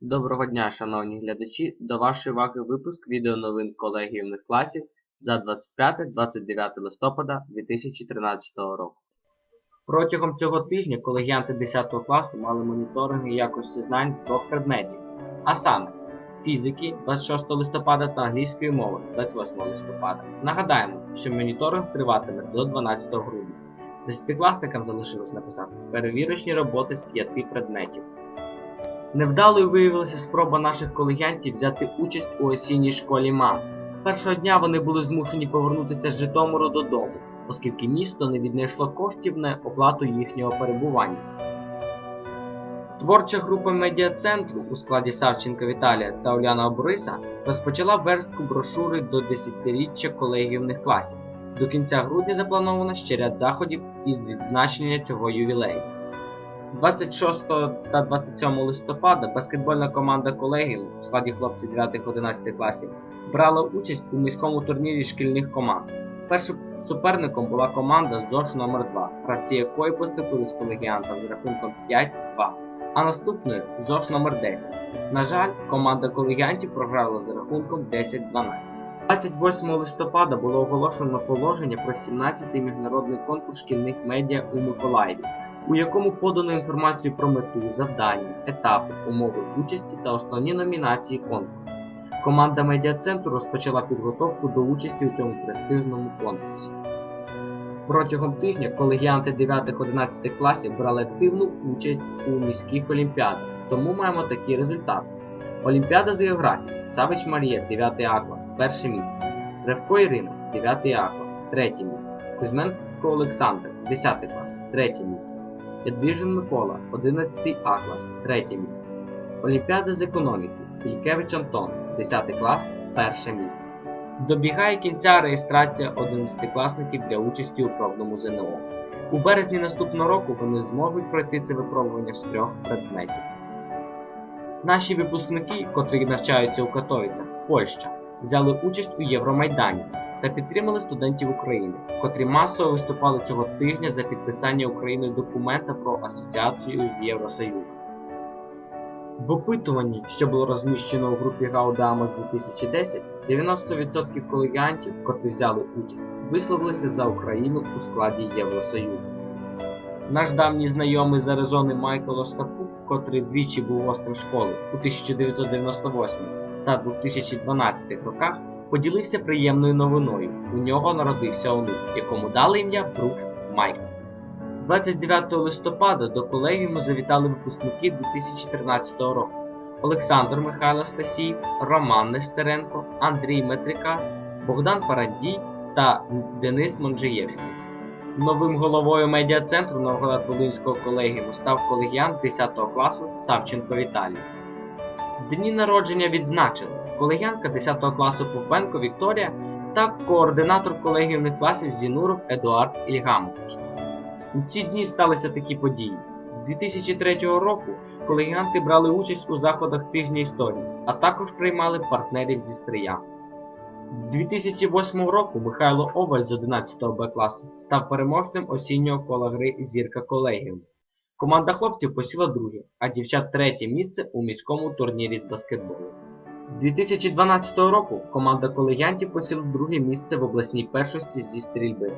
Доброго дня, шановні глядачі! До вашої уваги випуск відеоновин колегіумних класів за 25-29 листопада 2013 року. Протягом цього тижня колегіанти 10 класу мали моніторинги якості знань з двох предметів, а саме фізики 26 листопада та англійської мови 28 листопада. Нагадаємо, що моніторинг триватиме до 12 грудня. Десятикласникам залишилось написати перевірочні роботи з п'яти предметів. Невдалою виявилася спроба наших колегіантів взяти участь у осінній школі МАМ. Першого дня вони були змушені повернутися з Житомиру додому, оскільки місто не віднайшло коштів на оплату їхнього перебування. Творча група медіа-центру у складі Савченка Віталія та Уляна Бориса розпочала верстку брошури до 10-річчя колегіумних класів. До кінця грудня заплановано ще ряд заходів із відзначення цього ювілею. 26 та 27 листопада баскетбольна команда колегіум у складі хлопців 9-11 класів брала участь у міському турнірі шкільних команд. Першим суперником була команда ЗОШ номер 2 гравці якої поступили з колегіантом з рахунком 5-2, а наступною ЗОШ номер 10 На жаль, команда колегіантів програла за рахунком 10-12. 28 листопада було оголошено положення про 17-й міжнародний конкурс шкільних медіа у Миколаєві у якому подано інформацію про мету, завдання, етапи, умови участі та основні номінації конкурсу. Команда медіа-центру розпочала підготовку до участі у цьому престижному конкурсі. Протягом тижня колегіанти 9-11 класів брали активну участь у міських олімпіадах, тому маємо такі результати. Олімпіада з географії Савич Марія 9 А клас, перше місце. Ревко Ірина 9 А клас, третє місце. Кузьменко Олександр 10 клас, третє місце. Ядвіжин Микола, 11 А клас, третє місце. Олімпіада з економіки економіки.Ількевич Антон, 10 клас, перше місце. Добігає кінця реєстрація 11-класників для участі у пробному ЗНО. У березні наступного року вони зможуть пройти це випробування з трьох предметів. Наші випускники, котрі навчаються у Катовіцях, Польща, взяли участь у Євромайдані та підтримали студентів України, котрі масово виступали цього тижня за підписання Україною документа про асоціацію з Євросоюзом. В опитуванні, що було розміщено у групі Гаудамос 2010, 90% колегіантів, котрі взяли участь, висловилися за Україну у складі Євросоюзу. Наш давній знайомий з Аризони Майкл Остапук, котрий двічі був гостем школи у 1998 та 2012 роках, поділився приємною новиною. У нього народився онук, якому дали ім'я Брукс Майкл. 29 листопада до колегіуму завітали випускники 2013 року. Олександр Михайло Стасіїв, Роман Нестеренко, Андрій Метрикас, Богдан Парандій та Денис Монджиєвський. Новим головою медіа-центру Новгород-Волинського колегіуму став колегіант 10 класу Савченко Віталій. Дні народження відзначили колегіанка 10 класу Повбенко Вікторія та координатор колегіумних класів Зінуров Едуард Ільгамович. У ці дні сталися такі події. 2003 року колегіанти брали участь у заходах тижня історії, а також приймали партнерів зі стрия. 2008 року Михайло Оваль з 11 Б класу став переможцем осіннього кола гри Зірка Колегіум. Команда хлопців посіла друге, а дівчат третє місце у міському турнірі з баскетболу. 2012 року команда колегіантів посіла друге місце в обласній першості зі стрільби.